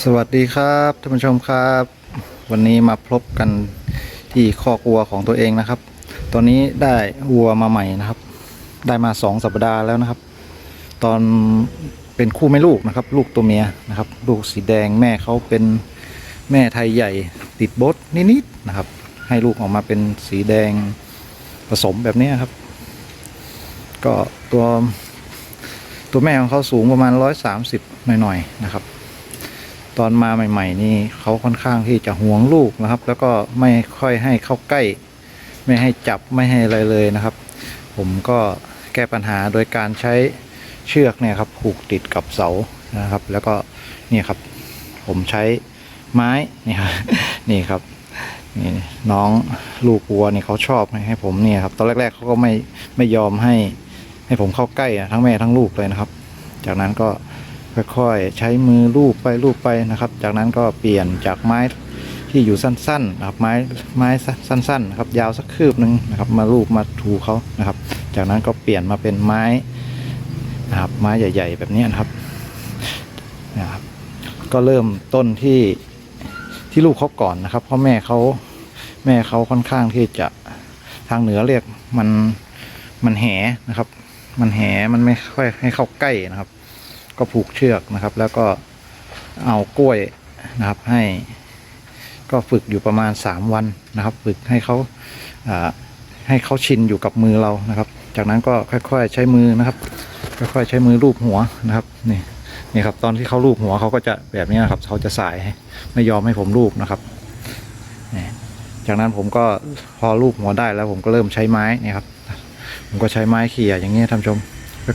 สวัสดีครับท่านผู้ชมครับ วันนี้มาพบกันที่คอกวัวของตัวเองนะครับ ตอนนี้ได้วัวมาใหม่นะครับ ได้มาสองสัปดาห์แล้วนะครับ ตอนเป็นคู่แม่ลูกนะครับ ลูกตัวเมียนะครับ ลูกสีแดงแม่เขาเป็นแม่ไทยใหญ่ติดบดนิดๆนะครับ ให้ลูกออกมาเป็นสีแดงผสมแบบนี้ครับ ก็ตัวตัวแม่ของเขาสูงประมาณร้อยสามสิบหน่อยๆนะครับ ตอนมาใหม่ ๆ นี่เขาค่อนข้างที่จะห่วงลูกนะครับ แล้วก็ไม่ค่อยให้เข้าใกล้ ไม่ให้จับไม่ให้อะไรเลยนะครับ ผมก็แก้ปัญหาโดยการใช้เชือกเนี่ยครับผูกติดกับเสานะครับ แล้วก็นี่ครับ ผมใช้ไม้นี่ครับนี่ครับนี่น้องลูกวัวนี่เขาชอบให้ผมเนี่ยครับ ตอนแรก ๆเขาก็ไม่ไม่ยอมให้ให้ผมเข้าใกล้อะทั้งแม่ทั้งลูกเลยนะครับ จากนั้นก็ ค่อยๆใช้มือลูบไปลูบไปนะครับ จากนั้นก็เปลี่ยนจากไม้ที่อยู่สั้นๆนะครับไม้ไม้สั้นๆนะครับยาวสักคืบหนึ่งนะครับ มาลูบมาถูเขานะครับ จากนั้นก็เปลี่ยนมาเป็นไม้นะครับไม้ใหญ่ ๆ แบบนี้นะครับนะครับ ก็เริ่มต้นที่ที่ลูกเขาก่อนนะครับเพราะแม่เขาแม่เขาค่อนข้างที่จะทางเหนือเรียกมันมันแหนะครับ มันแหมันไม่ค่อยให้เข้าใกล้นะครับ ก็ผูกเชือกนะครับ แล้วก็เอากล้วยนะครับให้ก็ฝึกอยู่ประมาณสามวันนะครับ ฝึกให้เขาให้เขาชินอยู่กับมือเรานะครับ จากนั้นก็ค่อยๆใช้มือนะครับ ค่อยๆใช้มือลูบหัวนะครับนี่นี่ครับตอนที่เขาลูบหัวเขาก็จะแบบนี้นะครับเขาจะสายไม่ยอมให้ผมลูบนะครับนี่จากนั้นผมก็พอลูบหัวได้แล้วผมก็เริ่มใช้ไม้นี่ครับผมก็ใช้ไม้เขี่ยอย่างนี้ท่านชม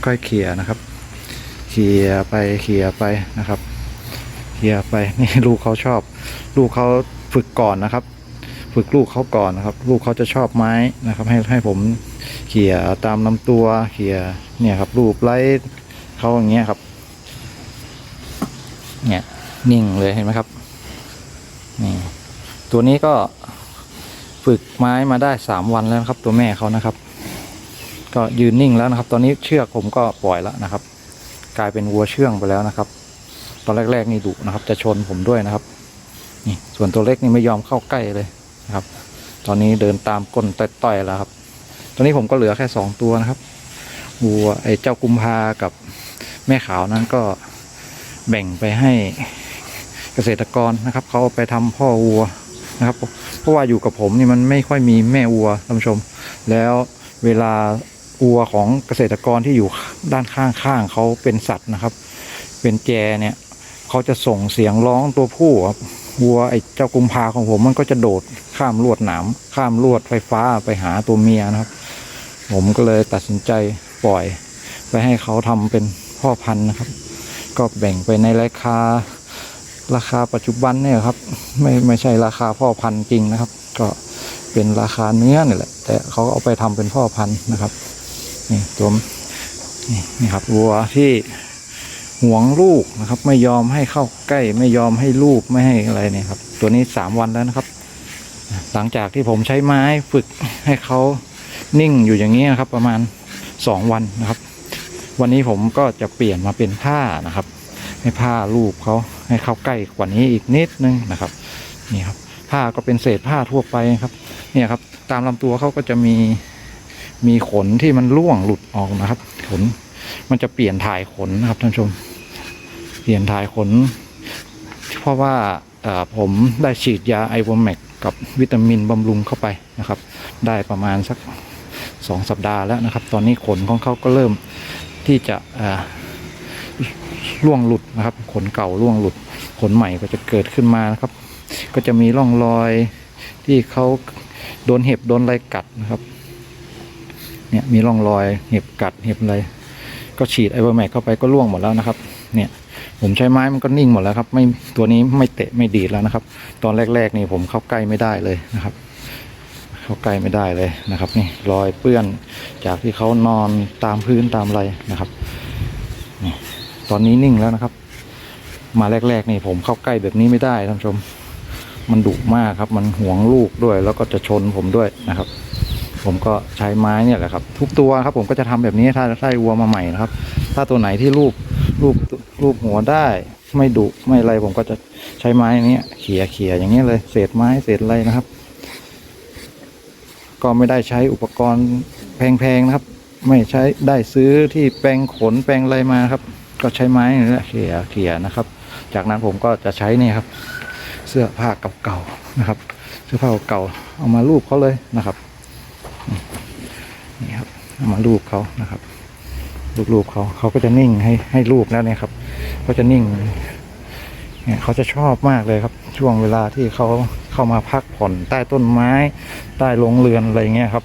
ค่อยๆเขี่ยนะครับ เขี่ยไปเขี่ยไปนะครับเขี่ยไปนี่ลูกเขาชอบ ลูกเขาฝึกก่อนนะครับ ฝึกลูกเขาก่อนนะครับ ลูกเขาจะชอบไม้นะครับ ให้ให้ผมเขี่ยตามลำตัวเขี่ยเนี่ยครับ รูปไล่เขาอย่างเงี้ยครับเนี่ยนิ่งเลยเห็นไหมครับนี่ตัวนี้ก็ฝึกไม้มาได้สามวันแล้วนะครับ ตัวแม่เขานะครับ ก็ยืนนิ่งแล้วนะครับ ตอนนี้เชือกผมก็ปล่อยแล้วนะครับ กลายเป็นวัวเชื่องไปแล้วนะครับ ตอนแรกๆนี่ดุนะครับ จะชนผมด้วยนะครับ นี่ส่วนตัวเล็กนี่ไม่ยอมเข้าใกล้เลยนะครับ ตอนนี้เดินตามก้นต่อยๆแล้วครับ ตอนนี้ผมก็เหลือแค่สองตัวนะครับวัวไอ้เจ้ากุมภากับแม่ขาวนั้นก็แบ่งไปให้เกษตรกรนะครับเขาไปทำพ่อวัวนะครับ เพราะว่าอยู่กับผมนี่มันไม่ค่อยมีแม่วัวท่านผู้ชม แล้วเวลา วัวของเกษตรกรที่อยู่ด้านข้างๆเขาเป็นสัตว์นะครับ เป็นแจเนี่ยเขาจะส่งเสียงร้องตัวผู้ครับวัวไอ้เจ้ากุมภาของผมมันก็จะโดดข้ามลวดหนามข้ามลวดไฟฟ้าไปหาตัวเมียนะครับ ผมก็เลยตัดสินใจปล่อย ไปให้เขาทำเป็นพ่อพันธุ์นะครับ ก็แบ่งไปในราคาราคาปัจจุบันเนี่ยครับ ไม่ไม่ใช่ราคาพ่อพันธุ์จริงนะครับ ก็เป็นราคาเนื้อนี่แหละ แต่เขาเอาไปทำเป็นพ่อพันธุ์นะครับ นี่ตัวนี่ครับวัวที่หวงลูกนะครับ ไม่ยอมให้เข้าใกล้ ไม่ยอมให้ลูกไม่ให้อะไรเนี่ยครับ ตัวนี้สามวันแล้วนะครับ หลังจากที่ผมใช้ไม้ฝึกให้เขานิ่งอยู่อย่างนี้นะครับ ประมาณสองวันนะครับ วันนี้ผมก็จะเปลี่ยนมาเป็นผ้านะครับ ให้ผ้าลูกเขาให้เข้าใกล้กว่านี้อีกนิดนึงนะครับนี่ครับผ้าก็เป็นเศษผ้าทั่วไปครับ เนี่ยครับ ตามลำตัวเขาก็จะมี มีขนที่มันร่วงหลุดออกนะครับ ขนมันจะเปลี่ยนถ่ายขนนะครับท่านชม เปลี่ยนถ่ายขน เพราะว่าผมได้ฉีดยาไอวอมแมกกับวิตามินบำรุงเข้าไปนะครับ ได้ประมาณสักสองสัปดาห์แล้วนะครับ ตอนนี้ขนของเขาก็เริ่มที่จะเอ่อร่วงหลุดนะครับ ขนเก่าร่วงหลุด ขนใหม่ก็จะเกิดขึ้นมานะครับ ก็จะมีร่องรอยที่เขาโดนเห็บโดนอะไรกัดนะครับ เนี่ยมีร่องรอยเห็บกัดเห็บอะไรก็ฉีดไอเวอร์แมกเข้าไปก็ร่วงหมดแล้วนะครับ เนี่ยผมใช้ไม้มันก็นิ่งหมดแล้วครับ ไม่ตัวนี้ไม่เตะไม่ดีดแล้วนะครับ ตอนแรกๆนี่ผมเข้าใกล้ไม่ได้เลยนะครับ เข้าใกล้ไม่ได้เลยนะครับ นี่รอยเปื้อนจากที่เขานอนตามพื้นตามอะไรนะครับนี่ตอนนี้นิ่งแล้วนะครับ มาแรกๆนี่ผมเข้าใกล้แบบนี้ไม่ได้ท่านผู้ชม มันดุมากครับ มันหวงลูกด้วย แล้วก็จะชนผมด้วยนะครับ ผมก็ใช้ไม้เนี่ยแหละครับ ทุกตัวครับผมก็จะทำแบบนี้ถ้าถ้วัวมาใหม่นะครับ ถ้าตัวไหนที่รูปรูปรูปหัวได้ ไม่ดุไม่อะไรผมก็จะใช้ไม้เนี้ยเขี่ยเขี่ยอย่างเงี้ยเลย เศษไม้เศษอะไรนะครับ ก็ไม่ได้ใช้อุปกรณ์แพงๆนะครับ ไม่ใช้ได้ซื้อที่แปลงขนแปลงอะไรมาครับ ก็ใช้ไม้นี่แหละเขี่ยเขี่ยนะครับ จากนั้นผมก็จะใช้นี่ครับ เสื้อผ้าเก่าๆนะครับ เสื้อผ้าเก่าๆเอามาลูบเขาเลยนะครับ มาลูบเขานะครับลูบๆเขาเขาก็จะนิ่งให้ให้ลูบแล้วเนี่ยครับเขาจะนิ่งเนี่ยเขาจะชอบมากเลยครับ ช่วงเวลาที่เขาเข้ามาพักผ่อนใต้ต้นไม้ ใต้โรงเรือนอะไรเงี้ยครับ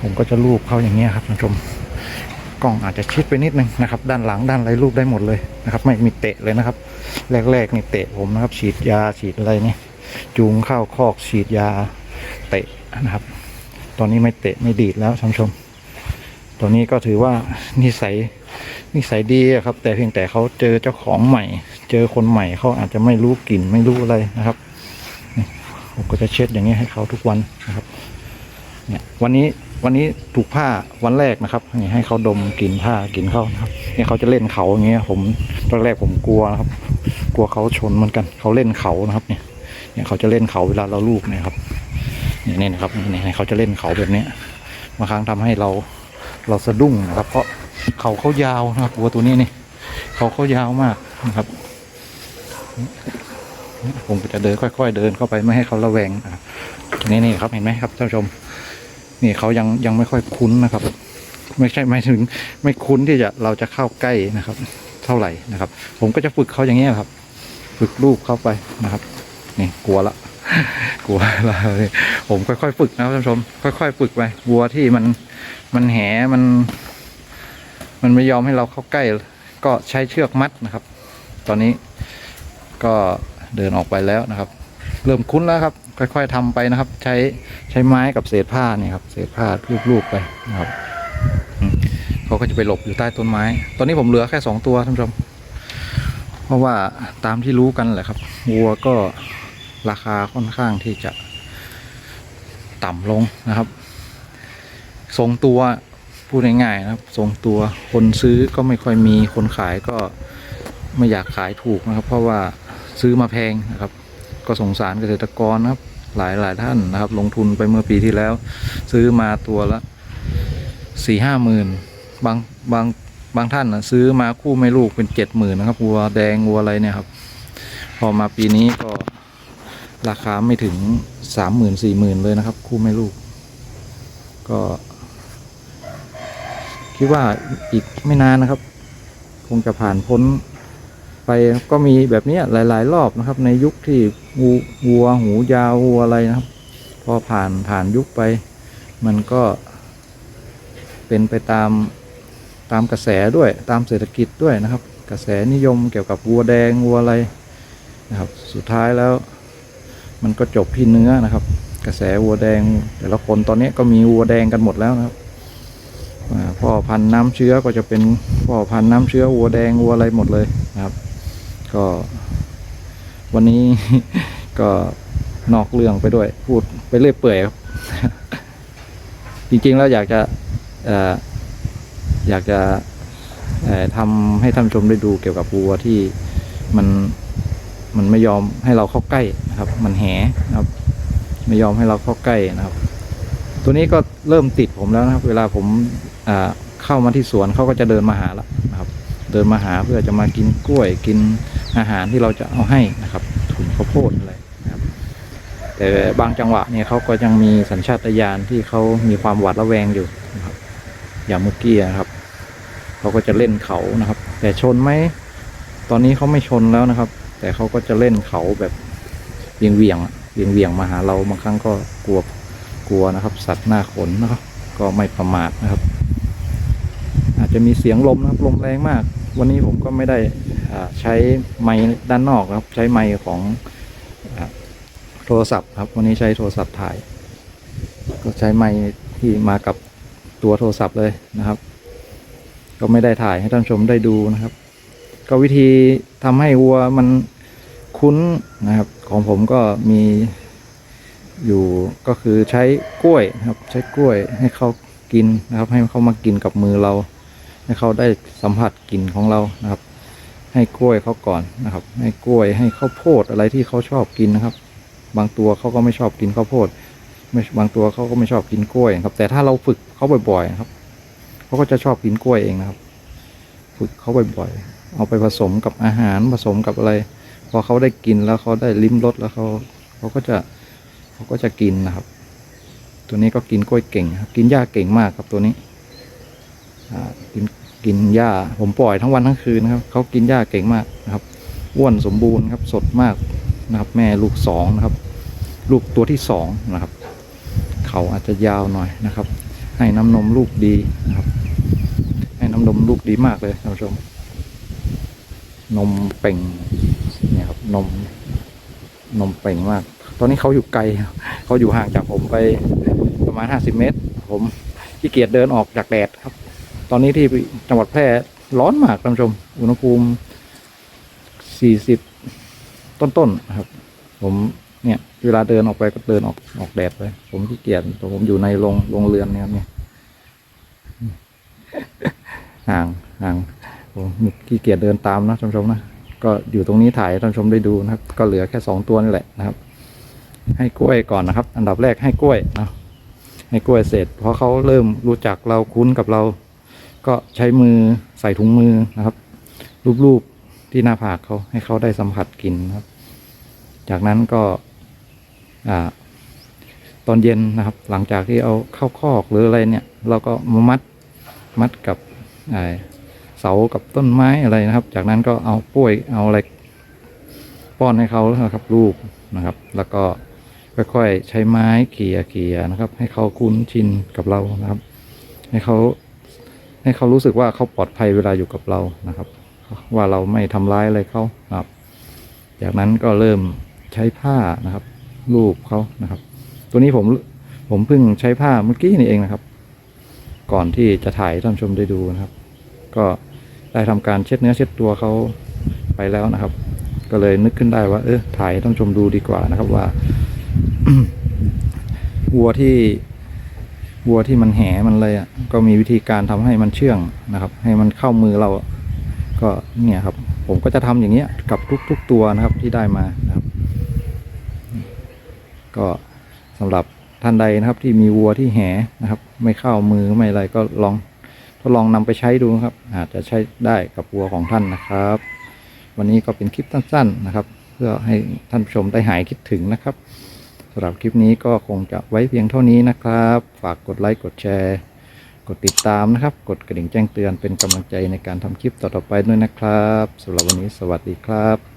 ผมก็จะลูบเขาอย่างเงี้ยครับท่านผู้ชมกล้องอาจจะชิดไปนิดนึงนะครับ ด้านหลังด้านไรรูปได้หมดเลยนะครับ ไม่มีเตะเลยนะครับ แรกๆนี่เตะผมนะครับ ฉีดยาฉีดอะไรนี่จูงเข้าคอกฉีดยาเตะนะครับ ตอนนี้ไม่เตะไม่ดีดแล้วท่านชม ตัวนี้ก็ถือว่านิสัยนิสัยดีครับ แต่เพียงแต่เขาเจอเจ้าของใหม่ เจอคนใหม่เขาอาจจะไม่รู้กลิ่นไม่รู้อะไรนะครับผมก็จะเช็ดอย่างนี้ให้เขาทุกวันนะครับ เนี่ยวันนี้วันนี้ถูกผ้าวันแรกนะครับนี่ให้เขาดมกลิ่นผ้ากลิ่นเขานะครับเนี่ยเขาจะเล่นเขาอย่างเงี้ย ผมตอนแรกผมกลัวนะครับ กลัวเขาชนเหมือนกันเขาเล่นเขานะครับ เนี่ย เนี่ยเขาจะเล่นเขาเวลาเราลูบเนี่ยครับ นี่นี่นะครับเนี่ยเขาจะเล่นเขาแบบเนี้ยบางครั้งทำให้เราเราสะดุ้งนะครับ เพราะเขาเขายาวนะครับวัวตัวนี้นี่เขาเขายาวมากนะครับผมจะเดินค่อยๆเดินเข้าไปไม่ให้เขาระแวงนี่นี่ครับเห็นไหมครับท่านผู้ชม นี่เขายังยังไม่ค่อยคุ้นนะครับ ไม่ใช่ไม่ถึงไม่คุ้นที่จะเราจะเข้าใกล้นะครับ เท่าไหร่นะครับ ผมก็จะฝึกเขาอย่างเงี้ยครับ ฝึกลูกเข้าไปนะครับ นี่กลัวละ กลัวเลยผมค่อยๆฝึกนะท่านผู้ชม ค่อยๆฝึกไปวัวที่มันมันแหมัน มันไม่ยอมให้เราเข้าใกล้ ก็ใช้เชือกมัดนะครับ ตอนนี้ก็เดินออกไปแล้วนะครับ เริ่มคุ้นแล้วครับ ค่อยๆทำไปนะครับ ใช้ใช้ไม้กับเศษผ้าเนี่ยครับ เศษผ้าลูบๆไปนะครับเขาก็จะไปหลบอยู่ใต้ต้นไม้ ตอนนี้ผมเหลือแค่สองตัวท่านผู้ชม เพราะว่าตามที่รู้กันแหละครับวัวก็ ราคาค่อนข้างที่จะต่ำลงนะครับ ทรงตัวพูดง่ายๆนะครับ ทรงตัวคนซื้อก็ไม่ค่อยมีคนขายก็ไม่อยากขายถูกนะครับ เพราะว่าซื้อมาแพงนะครับ ก็สงสารเกษตรกรนะครับ หลายหลายท่านนะครับ ลงทุนไปเมื่อปีที่แล้ว ซื้อมาตัวละสี่ห้าหมื่นบางบางบางท่านนะซื้อมาคู่ไม่ลูกเป็นเจ็ดหมื่นนะครับวัวแดงวัวอะไรเนี่ยครับ พอมาปีนี้ก็ ราคาไม่ถึงสามหมื่นสี่หมื่นเลยนะครับ คู่ไม่ลูก ก็ คิดว่าอีกไม่นานนะครับ คงจะผ่านพ้น ไปก็มีแบบนี้ยหลาย ๆ รอบนะครับ ในยุคที่วัวหูยาววัวอะไรนะครับ พอผ่านผ่านยุคไป มันก็เป็นไปตามตามกระแสด้วยตามเศรษฐกิจด้วยนะครับ กระแสนิยมเกี่ยวกับวัวแดงวัวอะไรนะครับ สุดท้ายแล้ว มันก็จบที่เนื้อนะครับ กระแสวัวแดง แต่ละคนตอนนี้ก็มีวัวแดงกันหมดแล้วนะครับพ่อพันธุ์น้ำเชื้อก็จะเป็นพ่อพันธุ์น้ำเชื้อวัวแดงวัวอะไรหมดเลยนะครับ ก็ วันนี้ก็นอกเรื่องไปด้วย พูดไปเรื่อยเปื่อยครับ จริงๆแล้วอยากจะออยากจะทำให้ท่านชมได้ดูเกี่ยวกับวัวที่มัน มันไม่ยอมให้เราเข้าใกล้นะครับ มันแหนะครับ ไม่ยอมให้เราเข้าใกล้นะครับ ตัวนี้ก็เริ่มติดผมแล้วนะครับ เวลาผมเข้ามาที่สวนเขาก็จะเดินมาหาแล้วนะครับ เดินมาหาเพื่อจะมากินกล้วยกินอาหารที่เราจะเอาให้นะครับถุงข้าวโพดอะไรนะครับแต่บางจังหวะเนี่ยเขาก็ยังมีสัญชาตญาณที่เขามีความหวาดระแวงอยู่นะครับ อย่างเมื่อกี้นะครับเขาก็จะเล่นเขานะครับ แต่ชนไหมตอนนี้เขาไม่ชนแล้วนะครับ แต่เขาก็จะเล่นเขาแบบเวียงเวียงเวียงเวียงมาหาเราบางครั้งก็กลัวกลัวนะครับ สัตว์หน้าขนนะครับก็ไม่ประมาทนะครับ อาจจะมีเสียงลมนะครับลมแรงมาก วันนี้ผมก็ไม่ได้ใช้ไม้ด้านนอกนะครับ ใช้ไม้ของอโทรศัพท์ครับ วันนี้ใช้โทรศัพท์ถ่าย ก็ใช้ไม้ที่มากับตัวโทรศัพท์เลยนะครับ ก็ไม่ได้ถ่ายให้ท่านชมได้ดูนะครับ ก็วิธีทำให้วัวมันคุ้นนะครับ ของผมก็มีอยู่ก็คือใช้กล้วยนะครับ ใช้กล้วยให้เขากินนะครับ ให้เขามากินกับมือเรา ให้เขาได้สัมผัสกลิ่นของเรานะครับ ให้กล้วยเขาก่อนนะครับ ให้กล้วยให้ข้าวโพดอะไรที่เขาชอบกินนะครับ บางตัวเขาก็ไม่ชอบกินข้าวโพดไม่บางตัวเขาก็ไม่ชอบกินกล้วยครับ แต่ถ้าเราฝึกเขาบ่อยๆครับเขาก็จะชอบกินกล้วยเองนะครับ ฝึกเขาบ่อยๆ เอาไปผสมกับอาหารผสมกับอะไร พอเขาได้กินแล้วเขาได้ลิ้มรสแล้วเขาเขาก็จะเขาก็จะกินนะครับ ตัวนี้ก็กินกล้วยเก่งครับกินหญ้าเก่งมากครับตัวนี้กินกินหญ้าผมปล่อยทั้งวันทั้งคืนนะครับเขากินหญ้าเก่งมากนะครับอ้วนสมบูรณ์ครับสดมากนะครับ แม่ลูกสองนะครับ ลูกตัวที่สองนะครับเขาอาจจะยาวหน่อยนะครับ ให้น้ำนมลูกดีนะครับ ให้น้ำนมลูกดีมากเลยท่านผู้ชม นมเป่งเนี่ยครับนม นมเป่งมาก ตอนนี้เขาอยู่ไกลเขาอยู่ห่างจากผมไปประมาณห้าสิบเมตร ผมขี้เกียจเดินออกจากแดดครับ ตอนนี้ที่จังหวัดแพร่ร้อนมากท่านผู้ชม อุณหภูมิสี่สิบต้นๆนะครับ ผมเนี่ย เวลาเดินออกไปก็เดินออกออกแดดไปผมขี้เกียจแต่ผมอยู่ในโรงโรงเรือนเนี่ยครับเนี่ยห่างห่าง ผมขี้เกียจเดินตามนะท่านชมนะก็อยู่ตรงนี้ถ่ายให้ท่านชมได้ดูนะครับ ก็เหลือแค่สองตัวนี่แหละนะครับ ให้กล้วยก่อนนะครับ อันดับแรกให้กล้วยนะให้กล้วยเสร็จเพราะเขาเริ่มรู้จักเราคุ้นกับเรา ก็ใช้มือใส่ถุงมือนะครับ รูปๆที่หน้าผากเขาให้เขาได้สัมผัสกลิ่นนะครับ จากนั้นก็ตอนเย็นนะครับ หลังจากที่เอาเข้าคอกหรืออะไรเนี่ย เราก็มัดมัดกับไอ้ เสากับต้นไม้อะไรนะครับ จากนั้นก็เอาป้วยเอาอะไรป้อนให้เขานะครับลูกนะครับ แล้วก็ค่อยๆใช้ไม้เขี่ยเขี่ยนะครับ ให้เขาคุ้นชินกับเรานะครับ ให้เขาให้เขารู้สึกว่าเขาปลอดภัยเวลาอยู่กับเรานะครับ ว่าเราไม่ทำร้ายอะไรเขาครับ จากนั้นก็เริ่มใช้ผ้านะครับลูบเขานะครับ ตัวนี้ผมผมเพิ่งใช้ผ้าเมื่อกี้นี่เองนะครับ ก่อนที่จะถ่ายท่านชมได้ดูนะครับ ก็ ได้ทำการเช็ดเนื้อเช็ดตัวเขาไปแล้วนะครับ ก็เลยนึกขึ้นได้ว่า เออถ่ายให้ท่านผู้ชมดูดีกว่านะครับว่าวัวที่วัวที่มันแหมันเลยอะก็มีวิธีการทำให้มันเชื่องนะครับ ให้มันเข้ามือเรา ก็เนี่ยครับ ผมก็จะทำอย่างเงี้ยกับทุก ๆ ตัวนะครับที่ได้มานะครับ ก็สำหรับท่านใดนะครับที่มีวัวที่แหนะครับ ไม่เข้ามือไม่อะไรก็ลอง ทดลองนำไปใช้ดูนะครับ อาจจะใช้ได้กับวัวของท่านนะครับ วันนี้ก็เป็นคลิปสั้นๆนะครับ เพื่อให้ท่านผู้ชมได้หายคิดถึงนะครับสำหรับคลิปนี้ก็คงจะไว้เพียงเท่านี้นะครับ ฝากกดไลค์กดแชร์ กดติดตามนะครับ กดกระดิ่งแจ้งเตือนเป็นกำลังใจในการทำคลิปต่อๆไปด้วยนะครับสำหรับวันนี้สวัสดีครับ